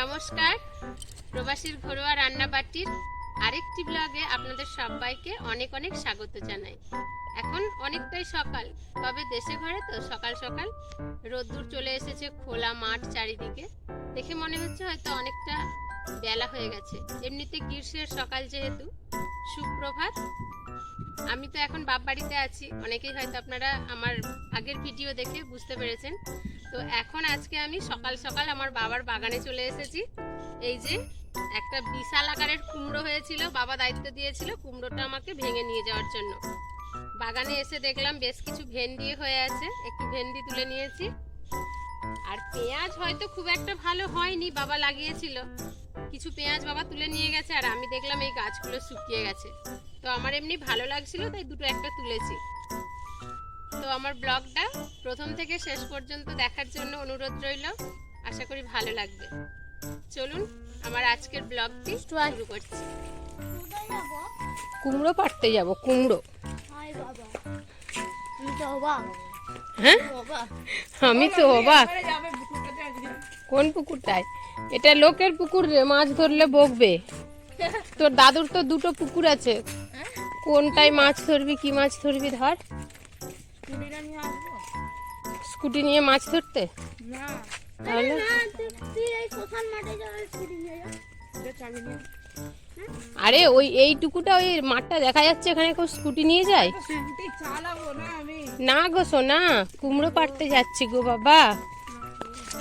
নমস্কার। প্রবাসীর ঘরোয়া রান্নাবাটির আরেকটি ব্লগে আপনাদের সবাইকে অনেক অনেক স্বাগত জানাই। এখন অনেকটাই সকাল, তবে দেশে ঘরে তো সকাল সকাল রোদ্দুর চলে এসেছে, খোলা মাঠ চারিদিকে। দেখে মনে হচ্ছে হয়তো অনেকটা বেলা হয়ে গেছে। এমনিতে গ্রীষ্মের সকাল যেহেতু, সুপ্রভাত। আমি তো এখন বাপ বাড়িতে আছি। অনেকেই হয়তো আপনারা আমার আগের ভিডিও দেখে বুঝতে পেরেছেন। তো এখন আজকে আমি সকাল সকাল আমার বাবার বাগানে চলে এসেছি। এই যে একটা বিশাল আকারের কুমড়ো হয়েছিল, বাবা দায়িত্ব দিয়েছিল কুমড়োটা আমাকে ভেঙে নিয়ে যাওয়ার জন্য। বাগানে এসে দেখলাম বেশ কিছু ভেন্ডি হয়ে আছে, একটু ভেন্ডি তুলে নিয়েছি। আর পেঁয়াজ হয়তো খুব একটা ভালো হয়নি, বাবা লাগিয়েছিল। কিছু পেঁয়াজ বাবা তুলে নিয়ে গেছে, আর আমি দেখলাম এই গাছগুলো শুকিয়ে গেছে। তো আমার এমনি ভালো লাগছিল তাই দুটো একটা তুলেছি। তো আমার ব্লগটা প্রথম থেকে শেষ পর্যন্ত দেখার জন্য অনুরোধ রইল। আশা করি ভালো লাগবে। চলুন আমার আজকের ব্লগটি শুরু করছি। কুমড়ো পাড়তে যাব কুমড়ো। হ্যাঁ আমি তো অবাক। কোন পুকুরটায়? এটা লোকের পুকুর রে মাছ ধরলে বকবে। তোর দাদুর তো দুটো পুকুর আছে। কোনটায় মাছ ধরবি কি মাছ ধরবি ধর। স্কুটি নিয়ে মাছ ধরতে? তাহলে? আরে ওই এইটুকুটা ওই মাঠটা দেখা যাচ্ছে এখানে কেউ স্কুটি নিয়ে যায়? না গো সোনা কুমড়ো পাড়তে যাচ্ছি গো বাবা।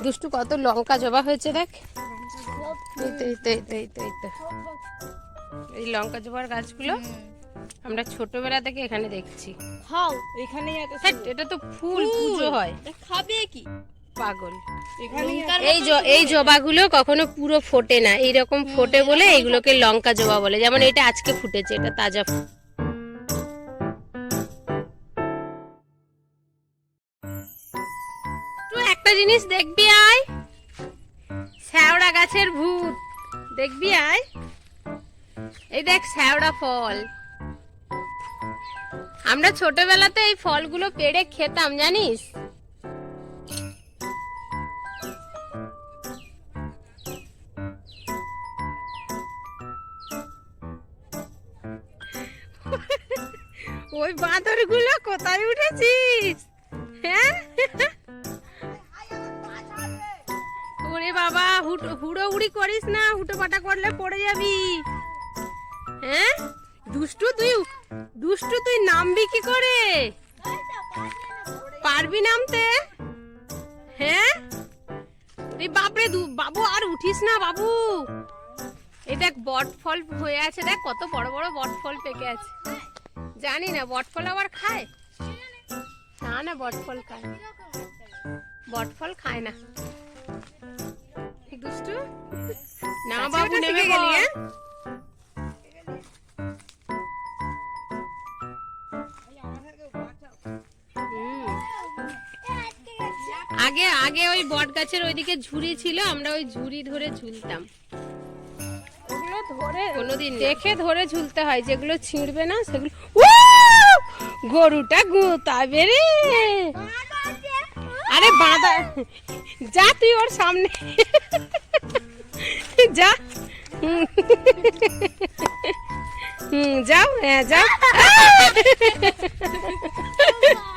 দুষ্টু কত লঙ্কা জবা হয়েছে দেখ। এই তো এই তো এই তো এই তো এই তো। এই লঙ্কা জবার গাছগুলো। আমরা ছোটবেলা থেকে এখানে দেখছি। খাও এখানেই এত হ্যাট, এটা তো ফুল পুজো হয়। খাবে কি? পাগল। এই এই জবাগুলো কখনো পুরো ফোটে না। এইরকম ফোটে বলে এইগুলোকে লঙ্কা জবা বলে। যেমন এটা আজকে ফুটেছে এটা তাজা ফুল তুই একটা জিনিস দেখবি আয়। শ্যাওড়া গাছের ভূত। দেখবি আয়। এই দেখ শ্যাওড়া ফল। আমরা ছোটবেলাতে এই ফলগুলো পেড়ে খেতাম, জানিস? ওই বাঁদরগুলো কোথায় উঠেছিস? হ্যাঁ? ওরে বাবা হুড়ো হুড়ি করিস না হুটো পাটা করলে পড়ে যাবি। হ্যাঁ? দুষ্টু তুই দুষ্টু তুই নামবি কি করে? পারবি নামতে? হ্যাঁ? এই বাপরে দু- বাবু আর উঠিস না বাবু। এই দেখ বটফল হয়ে আছে দেখ কত বড় বড় বটফল পেকে আছে। জানি না বট ফল আবার খায়? না না বটফল খায় বট ফল খায় না। দুষ্টু না বাবু নেমে গেলি হ্যাঁ? আগে আগে ওই বট গাছের ওইদিকে ঝুড়ি ছিল আমরা ওই ঝুড়ি ধরে ঝুলতাম। ওগুলো ধরে কোনোদিন দেখে ধরে ঝুলতে হয় যেগুলো ছিঁড়বে না সেগুলো গরুটা গুতাবে রে। আরে বাঁধা যা তুই ওর সামনে। যা। হুম। হুম যাও হ্যাঁ যাও।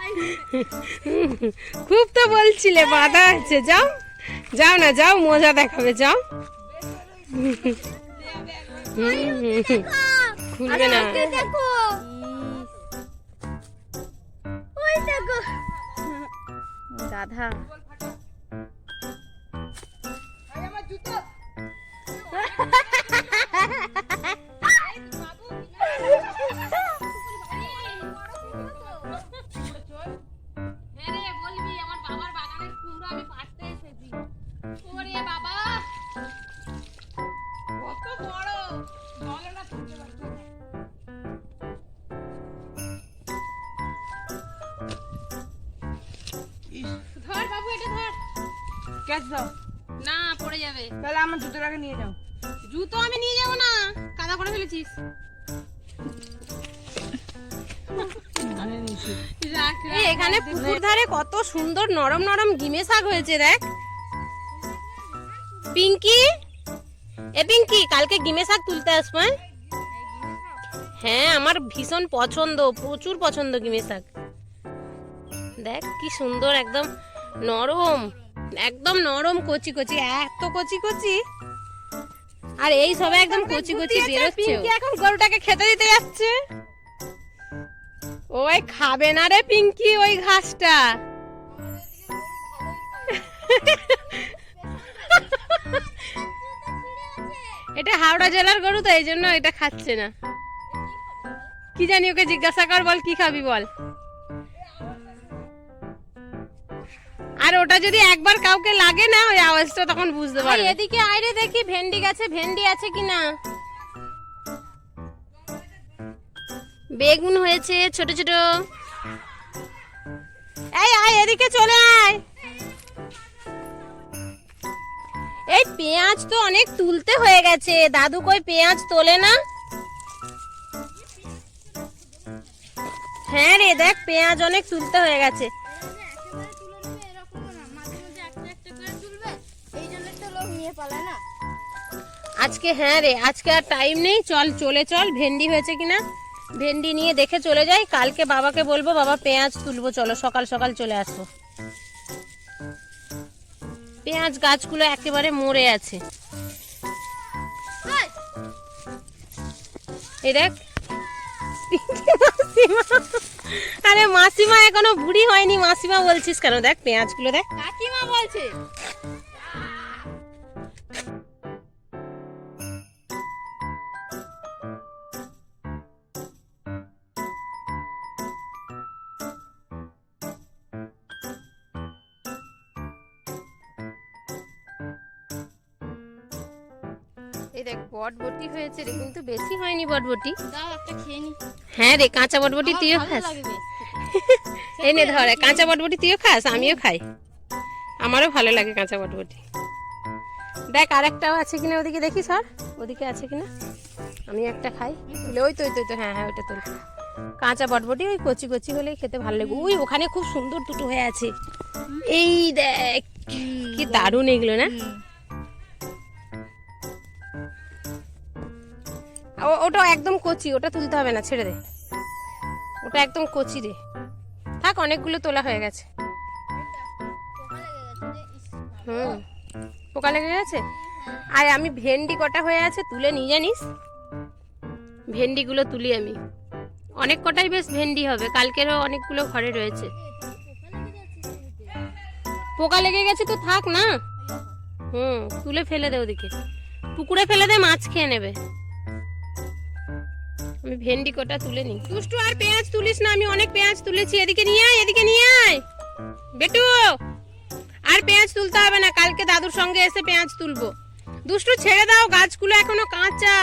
খুব তো বলছিলে বাধা আছে যাও। যাও না যাও মজা দেখাবে যাও। খুলবে না। দেখো। ক্যাচ দাও না পড়ে যাবে। তাহলে আমার জুতোটাকে নিয়ে যাও। জুতো আমি নিয়ে যাব না কাদা করে ফেলেছিস। এখানে পুকুর ধারে কত সুন্দর নরম নরম গিমে শাক হয়েছে দেখ। পিঙ্কি? এ পিঙ্কি কালকে গিমে শাক তুলতে আসব হ্যাঁ? হ্যাঁ আমার ভীষণ পছন্দ প্রচুর পছন্দ গিমে শাক। দেখ কি সুন্দর একদম নরম। একদম নরম কচি কচি এত কচি কচি। আর এই সবে একদম কচি কচি বেরোচ্ছে। এখন গরুটাকে খেতে দিতে যাচ্ছে। ওই খাবে না রে পিঙ্কি ওই ঘাসটা। এটা হাওড়া জেলার গরু তো এই জন্য এটা খাচ্ছে না। কি জানি ওকে জিজ্ঞাসা কর বল কি খাবি বল। আর ওটা যদি একবার কাউকে লাগে না ওই আওয়াজটা তখন বুঝতে পারবে। এদিকে আইরে দেখি ভেন্ডি গাছে ভেন্ডি আছে কিনা। বেগুন হয়েছে ছোট ছোট। এই আয় এদিকে চলে আয়। এই পেঁয়াজ তো অনেক তুলতে হয়ে গেছে। দাদু কই পেঁয়াজ তোলে না? হ্যাঁ রে দেখ পেঁয়াজ অনেক তুলতে হয়ে গেছে। আজকে হ্যাঁ রে, আজকে আর টাইম নেই। চল, চলে চল। ভেন্ডি হয়েছে কিনা? ভেন্ডি নিয়ে দেখে চলে যাই। কালকে বাবাকে বলব, বাবা পেঁয়াজ তুলবো। চলো, সকাল সকাল চলে আসব। পেঁয়াজ গাছগুলো একেবারে মরে আছে। দেখ। আরে মাসিমা এখনও বুড়ি হয়নি। মাসিমা বলছিস কেন? দেখ পেঁয়াজগুলো দেখ। কাকিমা বলছে। দেখ বটবটি হয়েছে রে কিন্তু বেশি হয়নি বটবটি। দাও একটা খেয়ে নি। হ্যাঁ রে কাঁচা বটবটি তুইও খাস। এই নে ধর কাঁচা বটবটি তুইও খাস আমিও খাই। আমারও ভালো লাগে কাঁচা বটবটি। দেখ আরেকটাও আছে কিনা ওদিকে দেখি স্যার ওদিকে আছে কিনা। আমি একটা খাই। তুলে ওই তো ওই তো হ্যাঁ হ্যাঁ ওইটা তুল কাঁচা বটবটি ওই কচি কচি হলে খেতে ভালো লাগে। ওই ওখানে খুব সুন্দর দুটো হয়ে আছে। এই দেখ কি দারুণ এগুলো না? ওটা একদম কচি, ওটা তুলতে হবে না, ছেড়ে দে। ওটা একদম কচি রে। থাক, অনেকগুলো তোলা হয়ে গেছে। হুম। পোকা লেগে গেছে? আর আমি ভেন্ডি কটা হয়ে আছে তুলে নিয়ে জানিস? ভেন্ডিগুলো তুলি আমি। অনেক কটাই বেশ ভেন্ডি হবে, কালকেরও অনেকগুলো ঘরে রয়েছে। পোকা লেগে গেছে তো থাক না। হুম, তুলে ফেলে দে ওদিকে। পুকুরে ফেলে দে, মাছ খেয়ে নেবে। আমি ভেন্ডি কটা তুলে নি দুষ্টু আর পেঁয়াজ তুলিস না আমি অনেক পেঁয়াজ তুলেছি। এদিকে নিয়ে আয় এদিকে নিয়ে আয়। বেটু আর পেঁয়াজ তুলতে হবে না কালকে দাদুর সঙ্গে এসে পেঁয়াজ তুলবো। দুষ্টু ছেড়ে দাও গাছগুলো এখনও কাঁচা।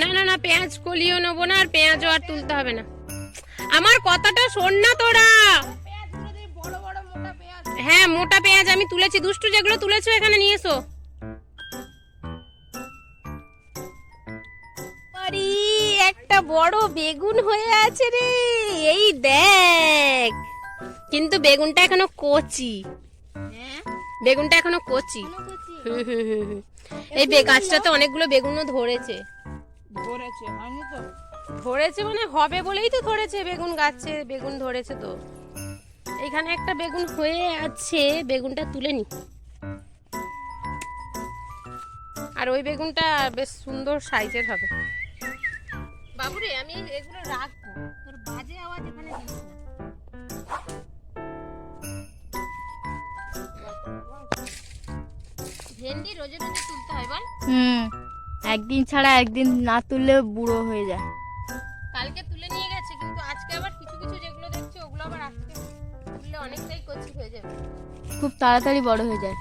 না না না পেঁয়াজ কলিও নেব না আর পেঁয়াজও আর তুলতে হবে না। আমার কথাটা শোন না তোরা। হ্যাঁ মোটা পেঁয়াজ আমি তুলেছি। দুষ্টু যেগুলো তুলেছো এখানে নিয়ে এসো। বড় বেগুন হয়ে আছে রে। এই দেখ। কিন্তু বেগুনটা এখনও কচি। হ্যাঁ? বেগুনটা এখনও কচি। এই গাছটাতে অনেকগুলো বেগুনও ধরেছে। ধরেছে হয়নি তো। ধরেছে মানে হবে বলেই তো ধরেছে বেগুন গাছে। বেগুন ধরেছে তো। এখানে একটা বেগুন হয়ে আছে। বেগুনটা তুলে নি। আর ওই বেগুনটা বেশ সুন্দর সাইজের হবে। বাবুরে আমি এগুলো রাখব। তোর বাজে আওয়াজ এখানে দিস না। ভেন্ডি রোজে রোজে তুলতে হয় বল। হুম একদিন ছাড়া একদিন না তুললে বুড়ো হয়ে যায়। কালকে তুলে নিয়ে গেছে কিন্তু আজকে আবার কিছু কিছু যেগুলো দেখছি ওগুলো আবার আজকে তুললে অনেকটাই কচি হয়ে যাবে। খুব তাড়াতাড়ি বড় হয়ে যায়।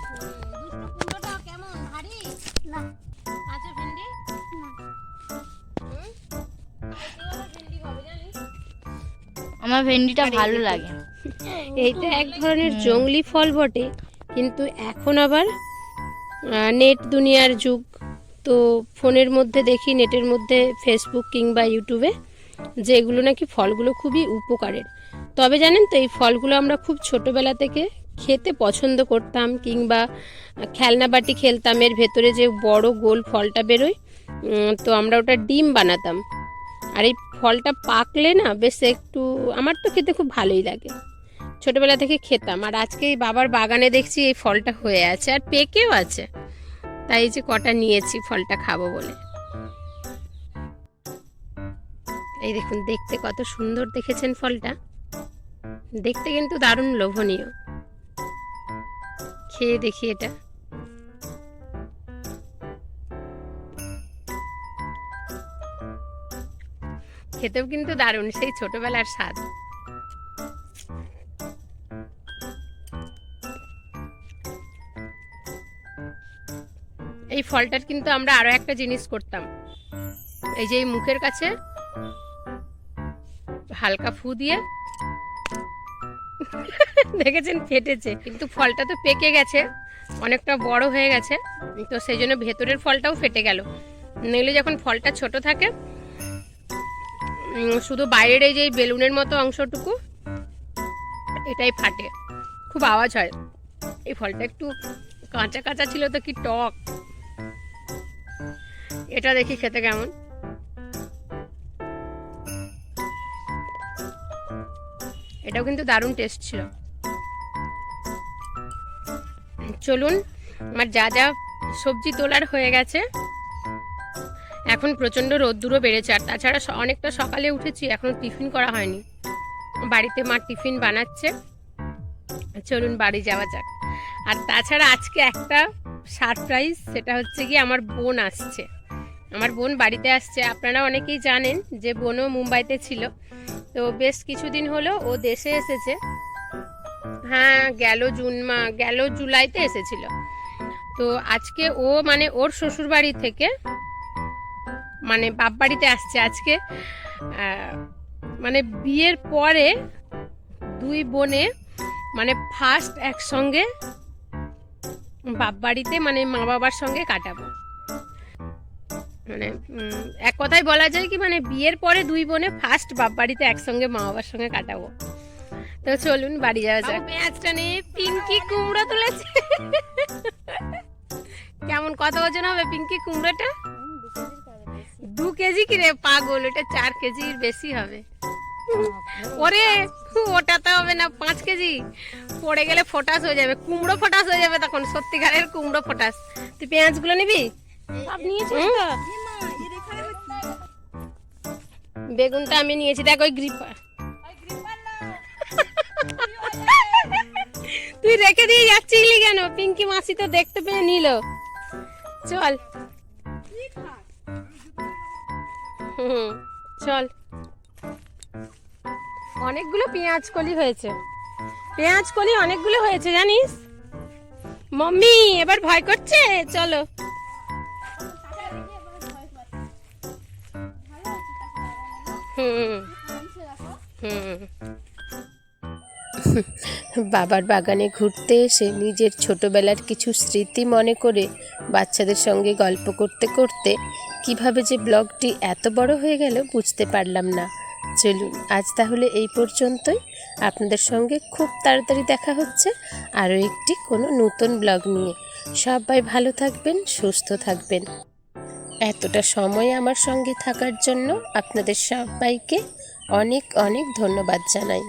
আমার ভেন্ডিটা ভালো লাগে। এইটা এক ধরনের জঙ্গলি ফল বটে কিন্তু এখন আবার নেট দুনিয়ার যুগ। তো ফোনের মধ্যে দেখি নেটের মধ্যে ফেসবুক কিংবা ইউটিউবে যে এগুলো নাকি ফলগুলো খুবই উপকারের। তবে জানেন তো এই ফলগুলো আমরা খুব ছোটবেলা থেকে খেতে পছন্দ করতাম কিংবা খেলনা বাটি খেলতাম এর ভেতরে যে বড় গোল ফলটা বেরোয় তো আমরা ওটা ডিম বানাতাম। আর এই ফলটা পাকলে না বেশ একটু, আমার তো খেতে খুব ভালোই লাগে। ছোটবেলা থেকে খেতাম। আর আজকে এই বাবার বাগানে দেখছি এই ফলটা হয়ে আছে আর পেকেও আছে। তাই যে কটা নিয়েছি ফলটা খাব বলে। এই দেখুন, দেখতে কত সুন্দর দেখেছেন ফলটা। দেখতে কিন্তু দারুণ লোভনীয়। খেয়ে দেখি এটা। খেতেও কিন্তু দারুণ, সেই ছোটবেলার স্বাদ। এই ফলটার কিন্তু আমরা আরও একটা জিনিস করতাম। এই যে এই মুখের কাছে হালকা ফু দিয়ে দেখেছেন ফেটেছে। কিন্তু ফলটা তো পেকে গেছে, অনেকটা বড় হয়ে গেছে, তো সেই জন্য ভেতরের ফলটাও ফেটে গেল। নইলে যখন ফলটা ছোট থাকে শুধু বাইরের এই যে বেলুনের মতো অংশটুকু, এটাই ফাটে। খুব আওয়াজ হয়। এই ফলটা একটু কাঁচা কাঁচা ছিল তো কি টক। এটা দেখি খেতে কেমন। এটাও কিন্তু দারুণ টেস্ট ছিল। চলুন, আমার যা যা সবজি তোলার হয়ে গেছে এখন প্রচণ্ড রোদ্দুরও বেড়েছে, আর তাছাড়া অনেকটা সকালে উঠেছি, এখনও টিফিন করা হয়নি। বাড়িতে মা টিফিন বানাচ্ছে। চলুন বাড়ি যাওয়া যাক। আর তাছাড়া আজকে একটা সারপ্রাইজ সেটা হচ্ছে কি আমার বোন আসছে। আমার বোন বাড়িতে আসছে। আপনারা অনেকেই জানেন যে বোনও মুম্বাইতে ছিল। তো বেশ কিছুদিন হলো ও দেশে এসেছে। হ্যাঁ গেল জুন মা, গেল জুলাইতে এসেছিল। তো আজকে ও মানে ওর শ্বশুর বাড়ি থেকে মানে বাপ বাড়িতে আসছে আজকে। মানে বিয়ের পরে দুই বোনে মানে ফার্স্ট একসঙ্গে বাপ বাড়িতে মানে মা বাবার সঙ্গে কাটাবো। মানে এক কথায় বলা যায় কি মানে বিয়ের পরে দুই বোনে ফার্স্ট বাপ বাড়িতে একসঙ্গে মা বাবার সঙ্গে কাটাবো। তো চলুন বাড়ি যাওয়া যাক। পেঁয়াজটা নিয়ে পিঙ্কি কুমড়ো তুলেছে। কেমন কত ওজন হবে পিঙ্কি কুমড়োটা? দু কেজি কি রে পাগল ওটা চার কেজির বেশি হবে। ওরে ওটা তো হবে না পাঁচ কেজি। পড়ে গেলে ফোটাস হয়ে যাবে কুমড়ো ফোটাস হয়ে যাবে তখন সত্যিকারের কুমড়ো ফোটাস। তুই পেঁয়াজগুলো নিবি? বেগুনটা আমি নিয়েছি দেখ ওই গ্রিপার তুই রেখে দিয়ে যাচ্ছিলি কেন? পিঙ্কি মাসি তো দেখতে পেয়ে নিল। চল। হুম চল। অনেকগুলো পেঁয়াজ কলি হয়েছে। পেঁয়াজ কলি অনেকগুলো হয়েছে, জানিস? মম্মি, এবার ভয় করছে? চলো। বাবার বাগানে ঘুরতে এসে নিজের ছোটবেলার কিছু স্মৃতি মনে করে বাচ্চাদের সঙ্গে গল্প করতে করতে কীভাবে যে ব্লগটি এত বড় হয়ে গেল বুঝতে পারলাম না। চলুন, আজ তাহলে এই পর্যন্তই। আপনাদের সঙ্গে খুব তাড়াতাড়ি দেখা হচ্ছে আরও একটি কোনো নতুন ব্লগ নিয়ে। সবাই ভালো থাকবেন, সুস্থ থাকবেন। এতটা সময় আমার সঙ্গে থাকার জন্য আপনাদের সবাইকে অনেক অনেক ধন্যবাদ জানাই।